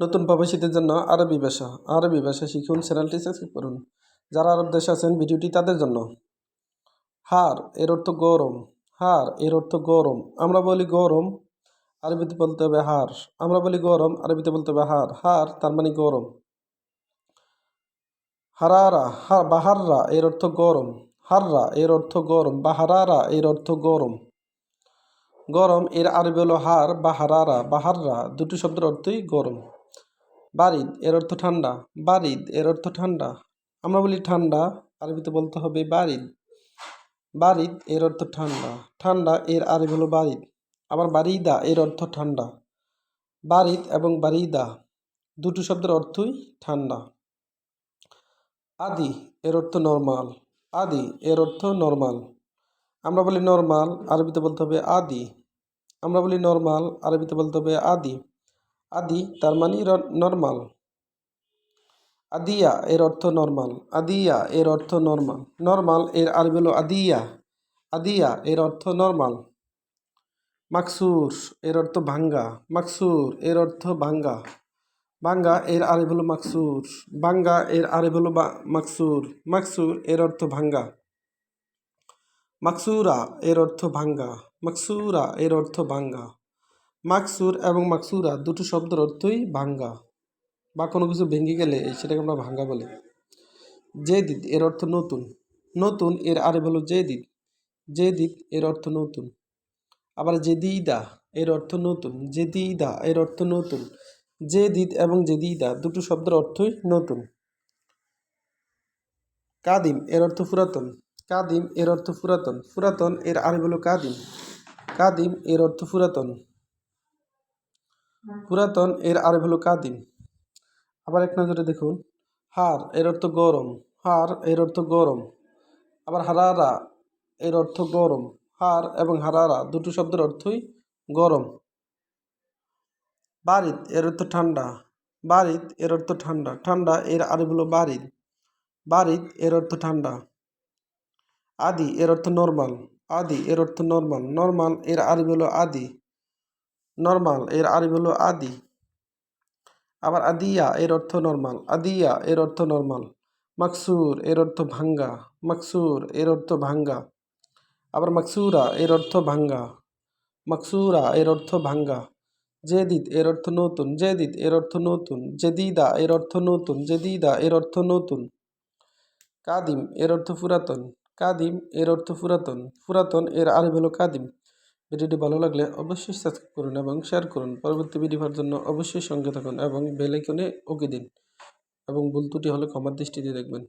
নতুন প্রবাসীদের জন্য আরবি ভাষা আরবি ভাষা শিখুন, চ্যানেলটি সাবস্ক্রাইব করুন। যারা আরব দেশে আছেন, ভিডিওটি তাদের জন্য। হার, এর অর্থ গরম। হার, এর অর্থ গরম। আমরা বলি গরম, আরবিতে বলতে হবে হার। আমরা বলি গরম, আরবিতে বলতে হবে হার। হার, তার মানে গরম। হারারা, হা, বাহাররা, এর অর্থ গরম। হাররা, এর অর্থ গরম। বাহারারা, এর অর্থ গরম। গরম, এর আরবি হলো হার বা হারারা বাহাররা। দুটি শব্দের অর্থই গরম। বারিদ, এর অর্থ ঠান্ডা। বারিদ, এর অর্থ ঠান্ডা। আমরা বলি ঠান্ডা, আরবিতে বলতে হবে বারিদ। বারিদ, এর অর্থ ঠান্ডা। ঠান্ডা, এর আরবি হলো বারিদ। আবার বারিদা, এর অর্থ ঠান্ডা। বারিদ এবং বারিদা, দুটো শব্দের অর্থই ঠান্ডা। আদি, এর অর্থ নর্মাল। আদি, এর অর্থ নর্মাল। আমরা বলি নর্মাল, আরবিতে বলতে হবে আদি। আমরা বলি নর্মাল, আরবিতে বলতে হবে আদি। আদি, তার মানে নর্মাল আদিয়া, এর অর্থ নর্মাল আদিয়া, এর অর্থ নর্মাল নর্মাল এর আরবি হলো আদিয়া। আদিয়া, এর অর্থ নর্মাল মাকসুর, এর অর্থ ভাঙ্গা। মাকসুর, এর অর্থ ভাঙ্গা। বাঙ্গা এর আরবি হলো মাকসুর। বাঙ্গা এর আরবি হলো মাকসুর। মাকসুর, এর অর্থ ভাঙ্গা। মাকসুরা, এর অর্থ ভাঙ্গা। মাকসুরা, এর অর্থ ভাঙ্গা। মাকসুর এবং মাকসুরা দুটো শব্দের অর্থই ভাঙ্গা বা কোনো কিছু ভেঙে গেলে সেটাকে আমরা ভাঙ্গা বলি। জেদিদ এর অর্থ নতুন। নতুন এর আরবি হলো জেদিদ। জেদিদ এর অর্থ নতুন। আবার জেদিদা এর অর্থ নতুন। জেদিদা এর অর্থ নতুন। জেদিদ এবং জেদিদা দুটো শব্দের অর্থই নতুন। কাদিম এর অর্থ পুরাতন। কাদিম এর অর্থ পুরাতন। পুরাতন এর আরবি হলো কাদিম। কাদিম এর অর্থ পুরাতন। পুরাতন এর আরবি হলো কাদিম। আবার এক নজরে দেখুন, হার এর অর্থ গরম, হার এর অর্থ গরম। আবার হারারা এর অর্থ গরম, হার এবং হারারা দুটো শব্দের অর্থই গরম। বারিদ এর অর্থ ঠান্ডা বারিদ এর অর্থ ঠান্ডা ঠান্ডা এর আরবি হলো বারিদ বারিদ এর অর্থ ঠান্ডা। আদি এর অর্থ নর্মাল, আদি এর অর্থ নর্মাল নর্মাল এর আরবি হলো আদি। নর্মাল এর আরবি হলো আদি আবার আদিয়া এর অর্থ নর্মাল আদিয়া এর অর্থ নর্মাল মাকসুর এর অর্থ ভাঙ্গা মাকসুর এর অর্থ ভাঙ্গা আবার মাকসুরা এর অর্থ ভাঙ্গা মাকসুরা এর অর্থ ভাঙ্গা জেদিদ এর অর্থ নতুন জেদিদ এর অর্থ নতুন জেদিদা এর অর্থ নতুন জেদিদা এর অর্থ নতুন কাদিম এর অর্থ পুরাতন কাদিম এর অর্থ পুরাতন পুরাতন এর আরবি হলো কাদিম ভিডিওটি ভালো লাগলে অবশ্যই সাবস্ক্রাইব করুন এবং শেয়ার করুন। পরবর্তী ভিডিও পাওয়ার জন্য অবশ্যই সঙ্গে থাকুন এবং বেলাইকনে ওকে দিন। এবং ভুল ত্রুটি হলে ক্ষমার দৃষ্টিতে দেখবেন।